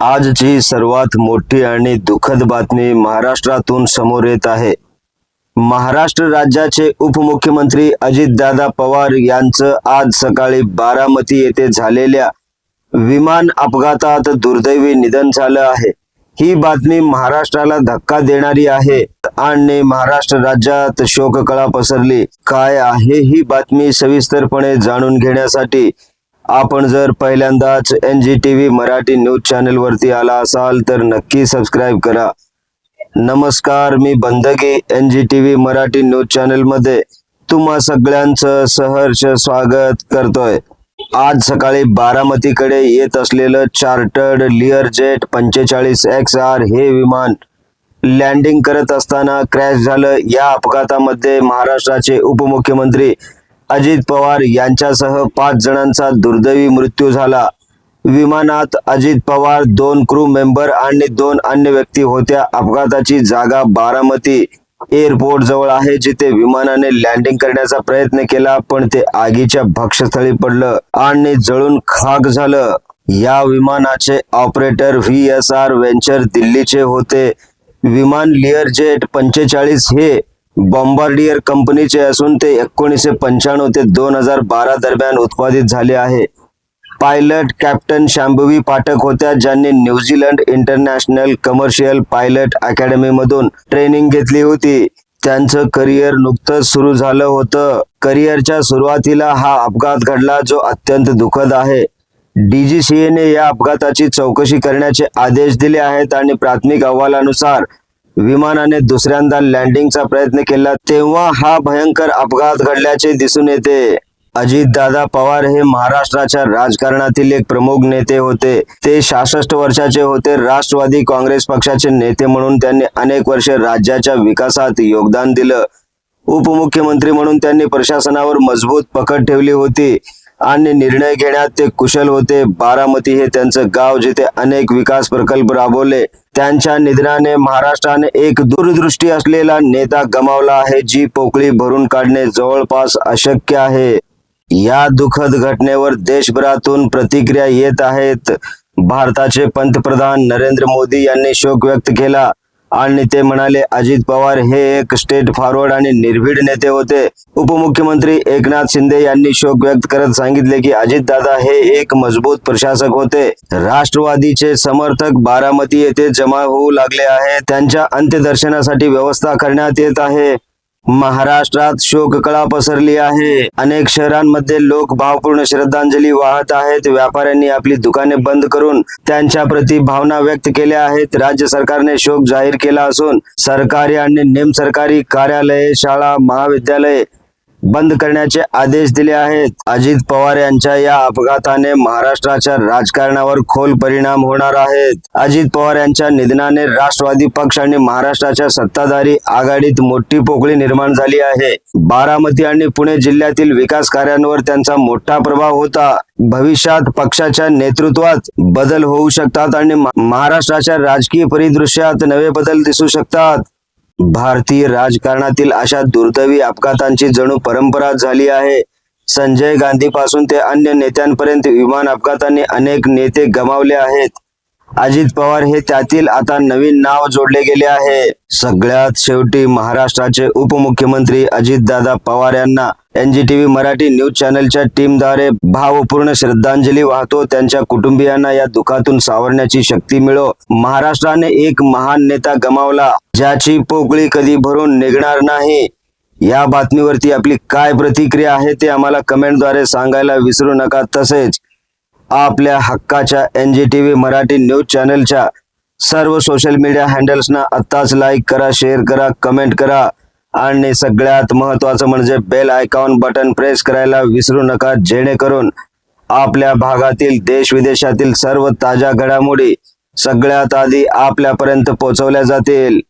आजची सर्वात मोठी आणि दुःखद बातमी महाराष्ट्रातून समोर येत आहे. महाराष्ट्र राज्याचे उपमुख्यमंत्री अजितदादा पवार यांचं आज सकाळी बारामती येथे झालेल्या विमान अपघातात दुर्दैवी निधन झालं आहे. ही बातमी महाराष्ट्राला धक्का देणारी आहे आणि महाराष्ट्र राज्यात शोककळा पसरली. काय आहे ही बातमी सविस्तरपणे जाणून घेण्यासाठी आपण जर पहिल्यांदाच N G T V Marathi news channel वरती आला असाल तर नक्की सबस्क्राईब करा. नमस्कार मी बंदगे N G T V Marathi news चॅनलमध्ये तुम्हा सगळ्यांचं सहर्ष स्वागत करतोय. आज सकाळी बारामतीकडे येत असलेलं चार्टर्ड लिअर जेट पंचेचाळीस एक्स आर हे विमान लँडिंग करत असताना क्रॅश झालं. या अपघातामध्ये महाराष्ट्राचे उपमुख्यमंत्री अजित पवार यांच्यासह पाच जणांचा दुर्दैवी मृत्यू झाला. विमानात अजित पवार दोन क्रू मेंबर आणि दोन अन्य व्यक्ती होत्या. अपघाताची जागा बारामती एअरपोर्ट जवळ आहे जिथे विमानाने लँडिंग करण्याचा प्रयत्न केला पण ते आगीच्या भक्षस्थळी पडलं आणि जळून खाक झालं. या विमानाचे operator V S R venture दिल्लीचे होते. विमान लिअर जेट पंचेचाळीस हे बॉम्बार्डियर कंपनीचे असून ते एकोणीसशे पंच्याण्णव ते दोन हजार बारा दरम्यान उत्पादित झाले आहे. पायलट कॅप्टन शांभवी पाठक होत्या ज्यांनी New Zealand international commercial pilot अकॅडमीमधून training घेतली होती. त्यांचं करिअर नुकतंच सुरू झालं होतं. करिअरच्या सुरुवातीला हा अपघात घडला जो अत्यंत दुःखद आहे. डीजीसीएने या अपघाताची चौकशी करण्याचे आदेश दिले आहेत आणि प्राथमिक अहवालानुसार विमानाने दुसऱ्यांदा लँडिंगचा प्रयत्न केला तेव्हा हा भयंकर अपघात घडल्याचे दिसून येते. अजितदादा पवार हे महाराष्ट्राच्या राजकारणातील एक प्रमुख नेते होते. ते सहासष्ट वर्षाचे होते. राष्ट्रवादी काँग्रेस पक्षाचे नेते म्हणून त्यांनी अनेक वर्षे राज्याच्या विकासात योगदान दिलं. उपमुख्यमंत्री म्हणून त्यांनी प्रशासनावर मजबूत पकड ठेवली होती आणि निर्णय घेण्यात ते कुशल होते. बारामती हे त्यांचं गाव जिथे अनेक विकास प्रकल्प राबवले. त्यांच्या निधनाने महाराष्ट्राने एक दूरदृष्टी असलेला नेता गमावला आहे जी पोकळी भरून काढणे जवळपास अशक्य आहे. या दुःखद घटनेवर देशभरातून प्रतिक्रिया येत आहेत. भारताचे पंतप्रधान नरेंद्र मोदी यांनी शोक व्यक्त केला. आणि ते म्हणाले अजित पवार हे एक स्टेट फॉरवर्ड आणि निर्भीड नेते होते. उपमुख्यमंत्री एकनाथ शिंदे यांनी शोक व्यक्त करत सांगितले की अजित दादा हे एक मजबूत प्रशासक होते. राष्ट्रवादीचे समर्थक बारामती येथे जमा होऊ लागले आहे त्यांच्या अंत्यदर्शनासाठी व्यवस्था करण्यात येत आहे. महाराष्ट्रात शोककळा पसरली आहे. अनेक शहरांमध्ये लोक भावपूर्ण श्रद्धांजली वाहत आहेत. व्यापाऱ्यांनी आपली दुकाने बंद करून त्यांच्या प्रती भावना व्यक्त केल्या आहेत. राज्य सरकारने शोक जाहीर केला असून सरकारी आणि निमसरकारी कार्यालये शाळा महाविद्यालये बंद करण्याचे आदेश दिले आहेत. अजित पवार यांच्या या अपघाताने महाराष्ट्राच्या राजकारणावर खोल परिणाम होणार आहेत. अजित पवार यांच्या निधनाने राष्ट्रवादी पक्ष आणि महाराष्ट्राच्या सत्ताधारी आघाडीत मोठी पोकळी निर्माण झाली आहे. बारामती आणि पुणे जिल्ह्यातील विकास कार्यांवर त्यांचा मोठा प्रभाव होता. भविष्यात पक्षाच्या नेतृत्वात बदल होऊ शकतात आणि महाराष्ट्राच्या राजकीय परिदृश्यात नवे बदल दिसू शकतात. भारतीय राजकारणातील अशा दुर्दैवी अपघातांची जणू परंपरा झाली आहे. संजय गांधी पासून ते अन्य नेत्यांपर्यंत विमान अपघातांनी अनेक नेते गमावले आहेत. अजित पवार हे त्यातील आता नवीन नाव जोडले गेले आहे. सगळ्यात शेवटी महाराष्ट्राचे उपमुख्यमंत्री अजितदादा पवार यांना एनजीटीव्ही मराठी न्यूज चॅनलच्या टीमद्वारे भावपूर्ण श्रद्धांजली वाहतो. त्यांच्या कुटुंबियांना या दुःखातून सावरण्याची शक्ती मिळो. महाराष्ट्राने एक महान नेता गमावला. ज्याची पोकळी कधी भरून निघणार नाही. या बातमीवरती आपली काय प्रतिक्रिया आहे ते आम्हाला कमेंटद्वारे सांगायला विसरू नका. तसेच आपल्या हक्काच्या N G T V Marathi news चॅनलच्या सर्व सोशल मीडिया हँडल्सना आत्ताच लाईक करा शेअर करा कमेंट करा. आणि सगळ्यात महत्त्वाचं म्हणजे बेल आयकॉन बटन प्रेस करायला विसरू नका जेणेकरून आपल्या भागातील देश विदेशातील सर्व ताज्या घडामोडी सगळ्यात आधी आपल्यापर्यंत पोहोचवल्या जातील.